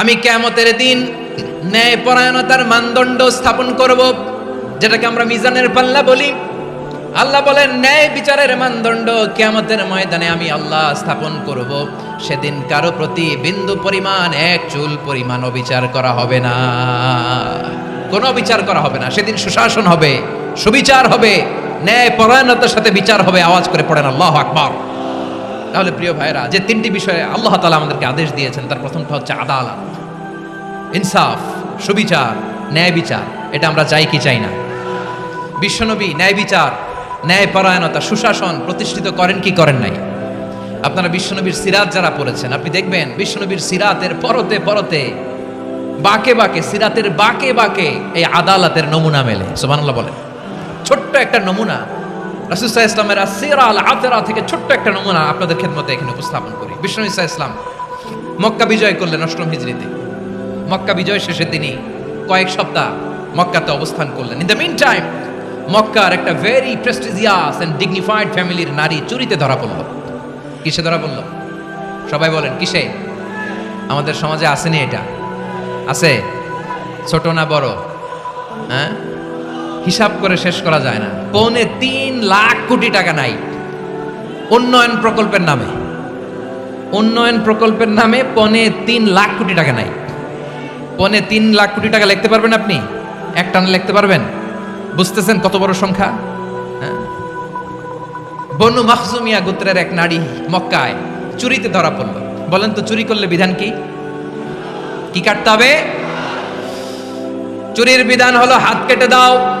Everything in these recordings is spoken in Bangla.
আমি কেমতের দিন ন্যায় পরায়ণতার মানদণ্ড স্থাপন করব, যেটাকে আমরা মিজানের পাল্লা বলি। আল্লাহ বলেন, ন্যায় বিচারের মানদণ্ড কেয়ামতের ময়দানে আমি আল্লাহ স্থাপন করব। সেদিন কারও প্রতি বিন্দু পরিমাণ এক চুল পরিমাণ বিচার করা হবে না। কোনো বিচার করা হবে না। সেদিন সুশাসন হবে, সুবিচার হবে ন্যায় পরায়ণতার সাথে বিচার হবে। আওয়াজ করে পড়েন, আল্লাহ আকবার। তাহলে প্রিয় ভাইরা যে তিনটি বিষয়ে আল্লাহ তালা আমাদেরকে আদেশ দিয়েছেন, তার প্রথমটা হচ্ছে আদালত। ইনসাফ, সুবিচার, ন্যায় বিচার, এটা আমরা চাই কি চাই না? বিশ্বনবী ন্যায় বিচার, ন্যায় পরায়ণতা, সুশাসন প্রতিষ্ঠিত করেন কি করেন নাই? আপনারা বিশ্বনবীর সিরাত যারা পড়েছেন, আপনি দেখবেন বিশ্বনবীর সিরাতের পরতে পরতে, বাকে বাকে, সিরাতের বাকে বাকে এই আদালতের নমুনা মেলে। সুবহানাল্লাহ বলেন। ছোট্ট একটা নমুনা রাসুসাহ ইসলামের সিরা আল আতেরা থেকে ছোট্ট একটা নমুনা আপনাদের খেদমতে এখানে উপস্থাপন করি। বিষ্ণু ইসা ইসলাম মক্কা বিজয় করলেন অষ্টম হিজড়িতে মক্কা বিজয় শেষে তিনি কয়েক সপ্তাহ মক্কাতে অবস্থান করলেন। ইন দ্য মিন টাইম মক্কার একটা ভেরি প্রেস্টিজিয়াস অ্যান্ড ডিগনিফাইড ফ্যামিলির নারী চুরিতে ধরা পড়ল। কিসে ধরা পড়ল? সবাই বলেন, কিসে? আমাদের সমাজে আসেনি এটা? আছে? ছোট না বড়? হ্যাঁ? হিসাব করে শেষ করা যায় না। পৌনে তিন লাখ কোটি টাকা নাই। উন্নয়ন প্রকল্পের নামে। উন্নয়ন প্রকল্পের নামে পনে তিন লাখ কোটি টাকা নাই। পনে তিন লাখ কোটি টাকা লিখতে পারবেন আপনি? এক টানে লিখতে পারবেন? বুঝতেছেন কত বড় সংখ্যা? হ্যাঁ? বনু মাখজুমিয়া গোত্রের এক নারী মক্কায় চুরিতে ধরা পড়ল। বলেন তো চুরি করলে বিধান কি? কি কাটতে হবে? চুরির বিধান হলো হাত কেটে দাও।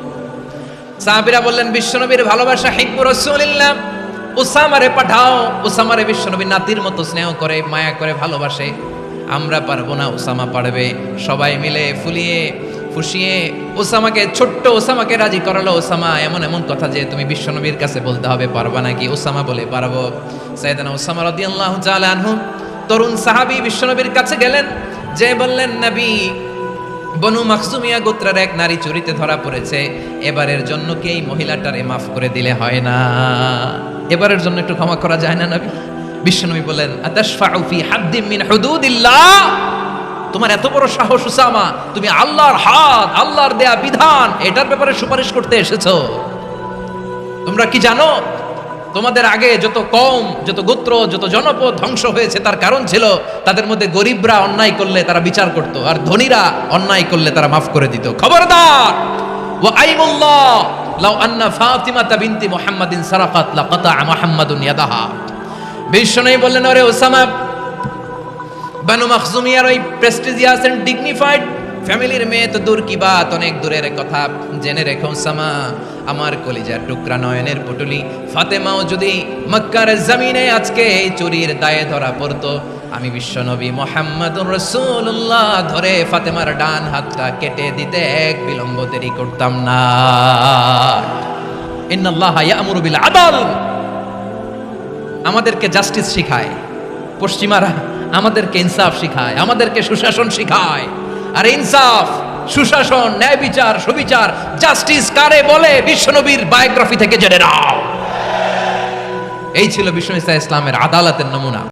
সাহাবিরা বললেন, বিশ্বনবীর ভালোবাসা হিব্বু রসুলিল্লাহ। উসামারে পাঠাও। উসামারে বিশ্বনবী নাতির মতো স্নেহ করে, মায়া করে ভালোবাসে। আমরা পারব না ওসামা পারবে। সবাই মিলে ফুলিয়ে, ফুসিয়ে ওসামাকে ছোট্ট ওসামাকে রাজি করালো। ওসামা এমন এমন কথা যে তুমি বিশ্বনবীর কাছে বলতে হবে, পারবা নাকি? ওসামা বলে, পারব। সাইদানা ওসামা তাআলা আনহু, তরুণ সাহাবী বিশ্বনবীর কাছে গেলেন। যে বললেন, নবী বনু মাকসুমিয়া গোত্রের এক নারী চুরিতে ধরা পড়েছে। এবারের জন্য কি এই মহিলাটারে মাফ করে দিলে হয় না? এবারের জন্য একটু ক্ষমা করা যায় না নবী? বিশ্বনবী বলেন, আতাশফাউ ফি হাদ্দিম মিন হুদুদিল্লাহ? তোমার এত বড় সাহস উসামা, তুমি আল্লাহর হাত, আল্লাহর দেয়া বিধান, এটার ব্যাপারে সুপারিশ করতে এসেছ। তোমরা কি জানো? তোমাদের আগে যত কম যত গোত্র, যত জনপদ ধ্বংস হয়েছে, তার কারণ ছিল তাদের মধ্যে গরিবরা অন্যায় করলে তারা বিচার করত, আর ধনীরা অন্যায় করলে তারা মাফ করে দিত। খবরদার! ও আইমুল্লাহ লাউ আন্না ফাতিমা বিনতি মুহাম্মাদিন সারাকাত লাকাতা মুহাম্মাদুন ইয়াদাহা। বিষ্ণু বললেন, ওরে ওসামা, বানু মাখজুমিয়ার ওই প্রেস্টিজিয়াস এন্ড ডিগনিফাইড ফ্যামিলির মেয়ে তো দূর কি বাত? অনেক দূরের কথা। জেনে রেখো সামা, আমার কলিজার টুকরা নয়নের পুটুলি। ফাতেমাও যদি মক্কার জমিনে আজকে এই চুরির দায়ে ধরা পড়তো, আমি বিশ্বনবী মোহাম্মদুর রসুল্লাহ ধরে ফাতেমার ডান হাতটা কেটে দিতে এক বিলম্ব দেরি করতাম না। ইন্নাল্লাহ ইয়ামুরু বিল আদাল। আমাদেরকে জাস্টিস শিখায়। পশ্চিমারা আমাদেরকে ইনসাফ শিখায়, আমাদেরকে সুশাসন শিখায়। আর ইনসাফ, সুশাসন, ন্যায় বিচার, সুবিচার, জাস্টিস কারে বলে বিশ্বনবীর বায়োগ্রাফি থেকে জেনে নাও। এই ছিল ইসা ইসলামের আদালতের নমুনা।